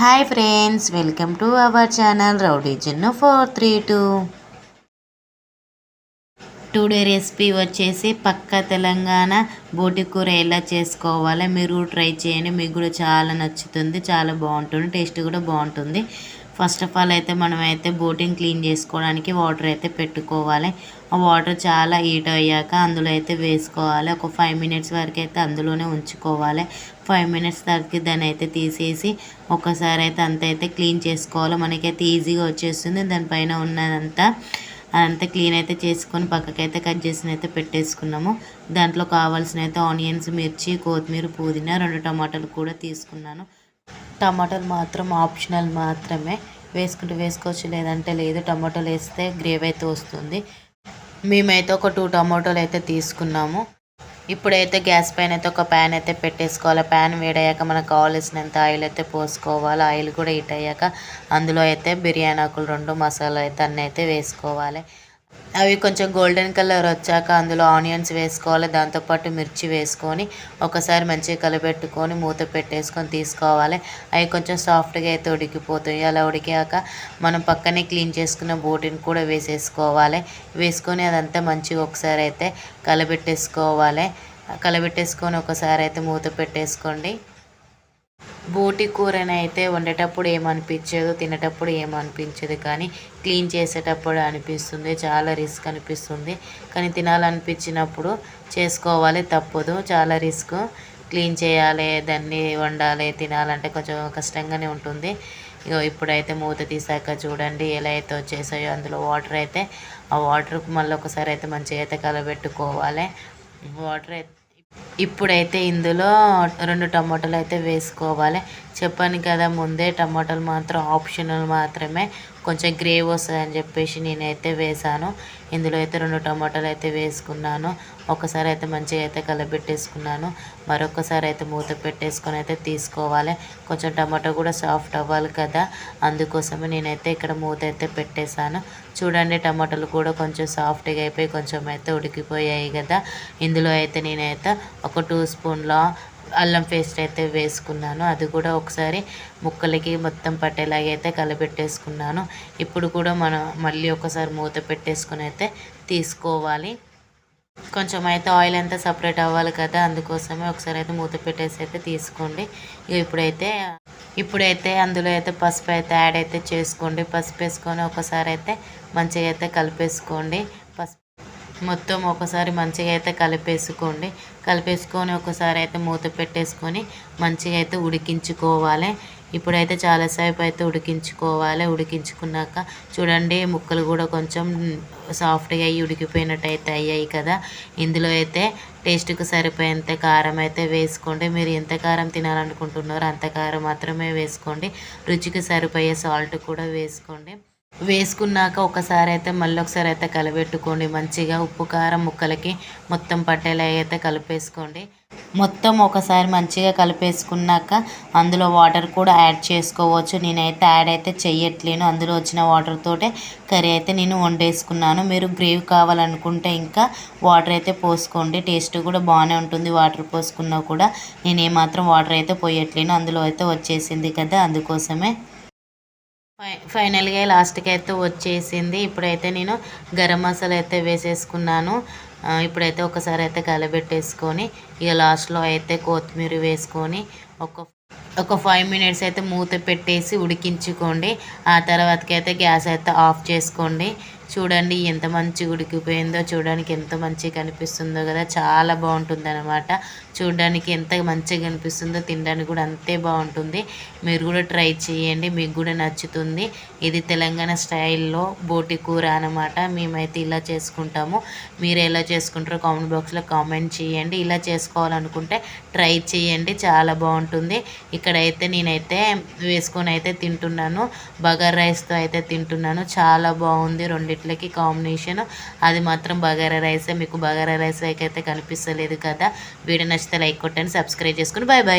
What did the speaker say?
Hi friends welcome to our channel rowdy Jinnu four three two. Today recipe వచ్చేసి పక్క తెలంగాణ బోటి కూర ఎలా చేసుకోవాలో మీరు ట్రై చేయండి. మీకు కూడా చాలా నచ్చుతుంది చాలా బాగుంటుంది టేస్ట్ కూడా బాగుంటుంది. ఫస్ట్ ఆఫ్ ఆల్ అయితే మనమైతే బోటింగ్ క్లీన్ చేసుకోవడానికి వాటర్ అయితే పెట్టుకోవాలి. ఆ వాటర్ చాలా హీట్ అయ్యాక అందులో అయితే వేసుకోవాలి. ఒక ఫైవ్ మినిట్స్ వరకు అయితే అందులోనే ఉంచుకోవాలి. ఫైవ్ మినిట్స్ తర్వాత దాన్ని అయితే తీసేసి ఒకసారి అయితే అంత అయితే క్లీన్ చేసుకోవాలి. మనకైతే ఈజీగా వచ్చేస్తుంది. దానిపైన ఉన్నదంతా అదంతా క్లీన్ అయితే చేసుకొని పక్కకైతే కట్ చేసిన అయితే పెట్టేసుకున్నాము. దాంట్లో కావాల్సిన అయితే ఆనియన్స్ మిర్చి కొత్తిమీర పుదీనా రెండు టమాటాలు కూడా తీసుకున్నాను. టమాటాలు మాత్రం ఆప్షనల్ మాత్రమే. వేసుకుంటే వేసుకోవచ్చు లేదంటే లేదు. టమాటోలు వేస్తే గ్రేవీ అయితే వస్తుంది. మేమైతే ఒక టూ టమాటోలు అయితే తీసుకున్నాము. ఇప్పుడైతే గ్యాస్ పైన అయితే ఒక ప్యాన్ అయితే పెట్టేసుకోవాలి. ప్యాన్ వేడయ్యాక మనకు కావాల్సినంత ఆయిల్ అయితే పోసుకోవాలి. ఆయిల్ కూడా హీట్ అయ్యాక అందులో అయితే బిర్యానీ ఆకులు రెండు మసాలా అయితే అన్నీ అయితే వేసుకోవాలి. అవి కొంచెం గోల్డెన్ కలర్ వచ్చాక అందులో ఆనియన్స్ వేసుకోవాలి. దాంతోపాటు మిర్చి వేసుకొని ఒకసారి మంచిగా కలిపెట్టుకొని మూత పెట్టేసుకొని తీసుకోవాలి. అవి కొంచెం సాఫ్ట్గా అయితే ఉడికిపోతాయి. అలా ఉడికాక మనం పక్కనే క్లీన్ చేసుకున్న బోటిని కూడా వేసేసుకోవాలి. వేసుకొని అదంతా మంచిగా ఒకసారి అయితే కలబెట్టేసుకోవాలి. కలబెట్టేసుకొని ఒకసారి అయితే మూత పెట్టేసుకోండి. బోటి కూరని అయితే వండేటప్పుడు ఏమనిపించదు తినేటప్పుడు ఏమనిపించదు కానీ క్లీన్ చేసేటప్పుడు అనిపిస్తుంది చాలా రిస్క్ అనిపిస్తుంది. కానీ తినాలనిపించినప్పుడు చేసుకోవాలి తప్పదు. చాలా రిస్క్. క్లీన్ చేయాలి దాన్ని వండాలి తినాలంటే కొంచెం కష్టంగానే ఉంటుంది. ఇగో ఇప్పుడైతే మూత తీసాక చూడండి ఎలా అయితే వచ్చేసాయో అందులో వాటర్ అయితే ఆ వాటర్ మళ్ళీ ఒకసారి అయితే మంచిగా అయితే కలబెట్టుకోవాలి. వాటర్ అయితే ఇప్పుడైతే ఇందులో రెండు టమాటాలు అయితే వేసుకోవాలి. చెప్పాను కదా ముందే టమాటాలు మాత్రం ఆప్షనల్ మాత్రమే. కొంచెం గ్రేవ్ వస్తుంది అని చెప్పేసి నేనైతే వేసాను ఇందులో అయితే రెండు టమాటాలు అయితే వేసుకున్నాను. ఒకసారి అయితే మంచిగా అయితే కలబెట్టేసుకున్నాను. మరొకసారి అయితే మూత పెట్టేసుకొని అయితే తీసుకోవాలి. కొంచెం టమాటో కూడా సాఫ్ట్ అవ్వాలి కదా. అందుకోసమే నేనైతే ఇక్కడ మూత అయితే పెట్టేశాను. చూడండి టమాటాలు కూడా కొంచెం సాఫ్ట్గా అయిపోయి కొంచెం అయితే ఉడికిపోయాయి కదా. ఇందులో అయితే నేనైతే ఒక టూ స్పూన్ల అల్లం పేస్ట్ అయితే వేసుకున్నాను. అది కూడా ఒకసారి ముక్కలకి మొత్తం పట్టేలాగా అయితే కలపెట్టేసుకున్నాను ఇప్పుడు కూడా మనం మళ్ళీ ఒకసారి మూత పెట్టేసుకుని అయితే తీసుకోవాలి. కొంచెం అయితే ఆయిల్ అంతా సపరేట్ అవ్వాలి కదా అందుకోసమే ఒకసారి అయితే మూత పెట్టేసి అయితే తీసుకోండి. ఇప్పుడైతే ఇప్పుడైతే అందులో అయితే పసుపు అయితే యాడ్ అయితే చేసుకోండి. పసుపు వేసుకొని ఒకసారి అయితే మంచిగా అయితే కలిపేసుకోండి. మొత్తం ఒకసారి మంచిగా అయితే కలిపేసుకోండి. కలిపేసుకొని ఒకసారి అయితే మూత పెట్టేసుకొని మంచిగా అయితే ఉడికించుకోవాలి. ఇప్పుడైతే చాలాసేపు అయితే ఉడికించుకోవాలి. ఉడికించుకున్నాక చూడండి ముక్కలు కూడా కొంచెం సాఫ్ట్గా అయ్యి ఉడికిపోయినట్టు అయితే అయ్యాయి కదా. ఇందులో అయితే టేస్ట్కి సరిపోయేంత కారం అయితే వేసుకోండి. మీరు ఎంత కారం తినాలనుకుంటున్నారో అంత కారం మాత్రమే వేసుకోండి. రుచికి సరిపోయే సాల్ట్ కూడా వేసుకోండి. వేసుకున్నాక ఒకసారి అయితే మళ్ళీ ఒకసారి అయితే కలబెట్టుకోండి. మంచిగా ఉప్పు కారం ముక్కలకి మొత్తం పట్టేలా అయితే కలిపేసుకోండి. మొత్తం ఒకసారి మంచిగా కలిపేసుకున్నాక అందులో వాటర్ కూడా యాడ్ చేసుకోవచ్చు. నేనైతే యాడ్ అయితే చెయ్యట్లేను. అందులో వచ్చిన వాటర్ తోటే కర్రీ అయితే నేను వండేసుకున్నాను. మీరు గ్రేవ్ కావాలనుకుంటే ఇంకా వాటర్ అయితే పోసుకోండి. టేస్ట్ కూడా బాగానే ఉంటుంది వాటర్ పోసుకున్నా కూడా. నేను ఏమాత్రం వాటర్ అయితే పోయట్లేను. అందులో అయితే వచ్చేసింది కదా అందుకోసమే. ఫై ఫైనల్గా లాస్ట్కి అయితే వచ్చేసింది. ఇప్పుడైతే నేను గరం మసాలా అయితే వేసేసుకున్నాను ఇప్పుడైతే ఒకసారి అయితే కలబెట్టేసుకొని ఇక లాస్ట్లో అయితే కొత్తిమీర వేసుకొని ఒక ఒక ఫైవ్ మినిట్స్ అయితే మూత పెట్టేసి ఉడికించుకోండి. ఆ తర్వాతకి అయితే గ్యాస్ అయితే ఆఫ్ చేసుకోండి. చూడండి ఎంత మంచి ఉడికిపోయిందో చూడడానికి ఎంత మంచిగా కనిపిస్తుందో కదా చాలా బాగుంటుంది అనమాట చూడడానికి ఎంత మంచిగా కనిపిస్తుందో తినడానికి కూడా అంతే బాగుంటుంది. మీరు కూడా ట్రై చేయండి మీకు కూడా నచ్చుతుంది. ఇది తెలంగాణ స్టైల్లో బోటి కూర అనమాట మేమైతే ఇలా చేసుకుంటాము. మీరు ఎలా చేసుకుంటారో కామెంట్ బాక్స్లో కామెంట్ చేయండి. ఇలా చేసుకోవాలనుకుంటే ట్రై చేయండి చాలా బాగుంటుంది. ఇక్కడైతే నేనైతే వేసుకొని అయితే తింటున్నాను. బగర్ రైస్తో అయితే తింటున్నాను. చాలా బాగుంది రెండింటి రెండిట్లకి కాంబినేషన్ అది మాత్రం బగారా రైసే మీకు బగారా రైస్ అయితే కనిపిస్తలేదు కదా. వీడియో నచ్చితే లైక్ కొట్టండి సబ్స్క్రైబ్ చేసుకుని బాయ్ బాయ్